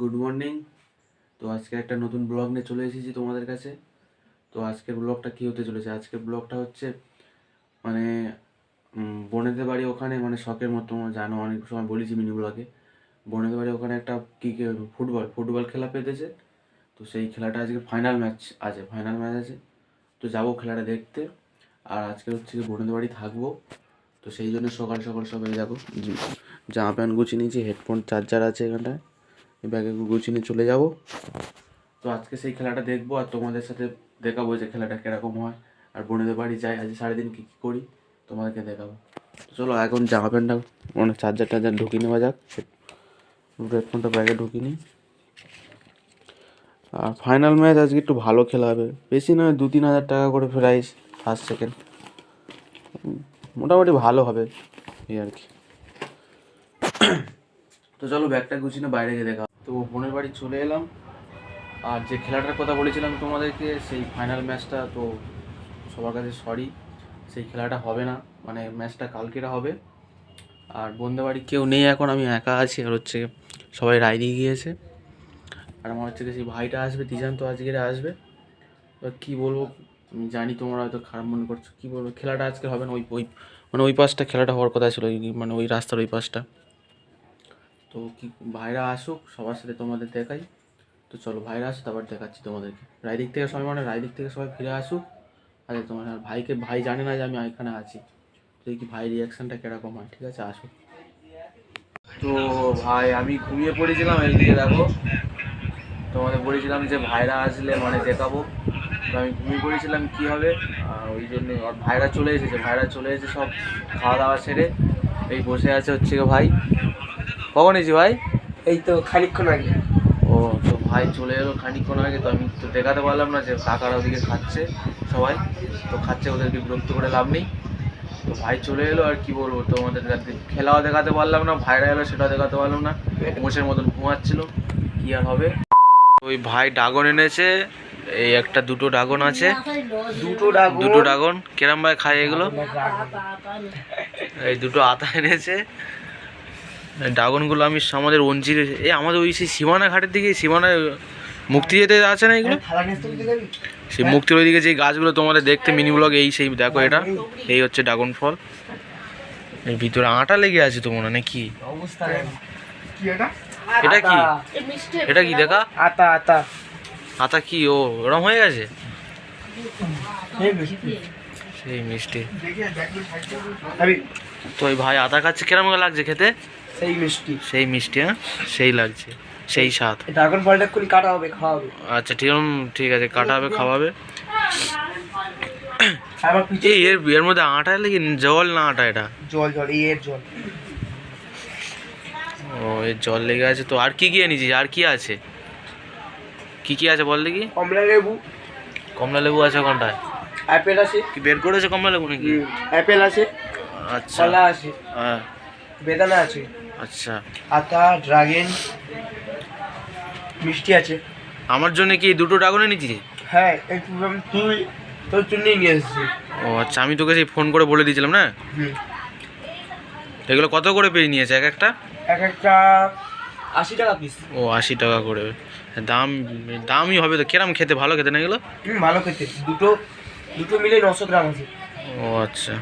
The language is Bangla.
Good morning. তো আজকে একটা নতুন ব্লগ নিয়ে চলে এসেছি তোমাদের কাছে। তো আজকের ব্লগটা কী হতে চলেছে? আজকের ব্লগটা হচ্ছে মানে বোনেদের বাড়ি ওখানে মানে শখের মতো জানো, অনেক সময় বলেছি মিনি ব্লগে। বোনেদের বাড়ি ওখানে একটা কী ফুটবল ফুটবল খেলা পেতেছে। তো সেই খেলাটা আজকে ফাইনাল ম্যাচ আছে ফাইনাল ম্যাচ আছে। তো যাব খেলাটা দেখতে। আর আজকে হচ্ছে বোনেদের বাড়ি থাকব। তো সেই জন্য সকাল সকাল সবাই জি- জামা প্যান্ট গুছিয়ে নিয়েছি হেডফোন চার্জার আছে এখানটায়। ব্যাগে গুছিয়ে চলে যাব। তো আজকে সেই খেলাটা দেখব আর তোমাদের সাথে দেখাবো যে খেলাটা কীরকম হয়। আর বোনেদের বাড়ি যাই, আজ সারাদিন কী কী করি, তোমাদেরকে দেখাবো। চলো, এখন জামা প্যান্টটা মানে চার্জার টার্জার ঢুকিয়ে নেওয়া যাক। হেডফোনটা ব্যাগে ঢুকিয়ে নিই আর ফাইনাল ম্যাচ আজকে একটু ভালো খেলা হবে। বেশি নয়, দু তিন হাজার টাকা করে প্রাইস ফার্স্ট সেকেন্ড মোটামুটি ভালো হবে এই আর কি। তো চলো, ব্যাগটা গুছিয়ে বাইরে গিয়ে দেখা তো বোনের বাড়ি চলে এলাম। আর যে খেলাটার কথা বলেছিলাম তোমাদেরকে, সেই ফাইনাল ম্যাচটা তো সবার কাছে সরি সেই খেলাটা হবে না। মানে ম্যাচটা কালকেরা হবে। আর বন্ধু বাড়ি কেউ নেই এখন, আমি একা আছি। আর হচ্ছে সবাই রাইডে গিয়েছে। আর আমার হচ্ছে সেই ভাইটা আসবে, তিজান তো আজকে আসবে। এবার কী বলব জানি তোমরা হয়তো খারাপ মনে করছ। কী বলব, খেলাটা আজকে হবে না, ওই ওই মানে ওই পাশটা খেলাটা হওয়ার কথা ছিল। মানে ওই রাস্তার ওই পাশটা। তো কি, ভাইরা আসুক, সবার সাথে তোমাদের দেখাই। তো চলো, ভাইরা আসুক, তারপর দেখাচ্ছি তোমাদেরকে। রায়দিক থেকে সবাই মানে রায়দিক থেকে সবাই ফিরে আসুক। আচ্ছা তোমার আর ভাইকে, ভাই জানে না যে আমি এখানে আছি। তো কি ভাই রিয়াকশানটা কীরকম হয়, ঠিক আছে? আসুক। তো ভাই, আমি ঘুমিয়ে পড়েছিলাম এদিকে, দেখো। তোমাদের বলেছিলাম যে ভাইরা আসলে মানে দেখাবো। তো আমি ঘুমিয়ে পড়েছিলাম, কী হবে? আর ওই জন্য আর ভাইরা চলে এসেছে, ভাইরা চলে এসেছে সব খাওয়া দাওয়া সেরে এই বসে আছে হচ্ছে ভাই। কখন এসেছি ভাই? এই তো খানিকক্ষণ আগে। ও তো ভাই চলে এলো খানিকক্ষণ আগে তো আমি তো দেখাতে পারলাম না যে কাকারা ওদিকে খাচ্ছে সবাই। তো খাচ্ছে ওদেরকে বিরক্ত করে লাভ নেই। তো ভাই চলে এলো আর কি বলব তোমাদের খেলাও দেখাতে পারলাম না ভাইরা এলো সেটাও দেখাতে পারলাম না। মোষের মতন ঘুমাচ্ছিল কি আর হবে? ওই ভাই ডাগন এনেছে এই একটা দুটো ড্রাগন আছে। দুটো ডাক দুটো ড্রাগন কেরাম ভাই খায় এগুলো? এই দুটো আতা এনেছে। ড্রাগনগুলো আমি আমাদের অঞ্জির এই আমাদের ওই সেই সীমানা ঘাটের দিকে সীমানা মুক্তি যেতে আছে না এগুলো? যাবি? সেই মুক্তির ওইদিকে যে গাছগুলো তোমাদের দেখতে মিনি ব্লগ এই সেই দেখো এটা এই হচ্ছে ড্রাগন ফল। এর ভিতরে আটা লেগে আছে তো মনে হয় নাকি? অবস্থা কি এটা? এটা কি? এটা কি দেখা? আতা আতা আতা কি? ও ওরম হয়ে গেছে? সেই মিষ্টি। তো ওই ভাই আতা খাচ্ছে কেরম লাগছে খেতে? সেই মিষ্টি। সেই মিষ্টি হ্যাঁ? সেই লাগছে সেই স্বাদ। ড্রাগন ফলটা করে কাটা হবে খাওয়া হবে আচ্ছা ঠিক ঠিক আছে কাটা হবে খাওয়াবে। আর এই এর এর মধ্যে আটা লেগে জল না আটা এটা? জল জল এই এর জল। ও এর জল লেগে আছে তো। আর কি কি এনেছিস? আর কি আছে? কি কি আছে বল দেখি। কমলা লেবু। কমলা লেবু আছে কোনটায় অ্যাপেল আছে। কি বের করেছে কমলা লেবু নাকি? অ্যাপেল আছে। আচ্ছা। কলা আছে। হ্যাঁ। বেদানা আছে। আচ্ছা। আতা ড্রাগন মিষ্টি আছে। আমার জন্য কি দুটো ড্রাগন এনেছিস হ্যাঁ তুই তোর জন্যই নিয়ে এসেছি। ও আচ্ছা আমি তোকে সেই ফোন করে বলে দিয়েছিলাম না? এগুলো কত করে পেয়ে নিয়েছে এক একটা? এক একটা আশি টাকা পিস ও আশি টাকা করে। দাম দামই হবে তো কিরম খেতে ভালো খেতে না এগুলো? ভালো খেতে। দুটো দুটো মিলে নশো গ্রাম আছে। ও আচ্ছা।